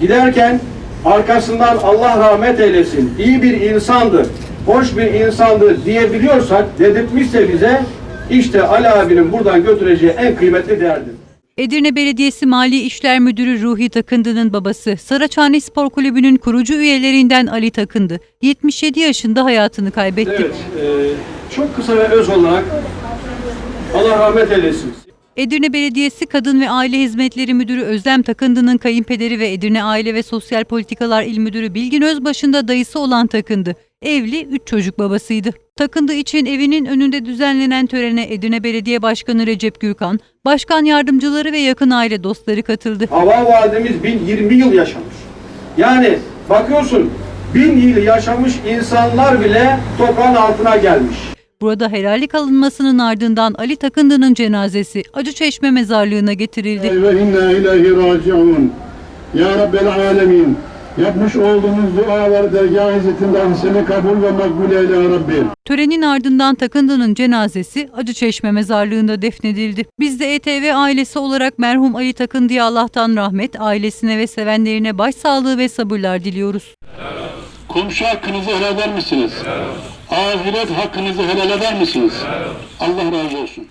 Giderken arkasından Allah rahmet eylesin, iyi bir insandı, hoş bir insandı diyebiliyorsak, dedirtmişse bize işte Ali abinin buradan götüreceği en kıymetli değerdir. Edirne Belediyesi Mali İşler Müdürü Ruhi Takındı'nın babası, Saraçhane Spor Kulübü'nün kurucu üyelerinden Ali Takındı, 77 yaşında hayatını kaybetti. Evet, e, çok kısa ve öz olarak Allah rahmet eylesin. Edirne Belediyesi Kadın ve Aile Hizmetleri Müdürü Özlem Takındı'nın kayınpederi ve Edirne Aile ve Sosyal Politikalar İl Müdürü Bilgin Özbaşı'nın da dayısı olan Takındı. Evli 3 çocuk babasıydı. Takındı için evinin önünde düzenlenen törene Edirne Belediye Başkanı Recep Gürkan, başkan yardımcıları ve yakın aile dostları katıldı. Hava validemiz 1020 yıl yaşamış. Yani bakıyorsun bin yıl yaşamış insanlar bile toprağın altına gelmiş. Burada helallik alınmasının ardından Ali Takındı'nın cenazesi Acıçeşme mezarlığına getirildi. ve inna ilahi raciun. Ya Rabbel alemin. Yapmış olduğumuz duaları dergah izzetinden seni kabul ve makbul eyle ya Rabbi. Törenin ardından Takındı'nın cenazesi Acıçeşme mezarlığında defnedildi. Biz de ETV ailesi olarak merhum Ali Takındı'ya Allah'tan rahmet, ailesine ve sevenlerine başsağlığı ve sabırlar diliyoruz. Komşu hakkınızı helal eder misiniz? Ahiret hakkınızı helal eder misiniz? Allah razı olsun.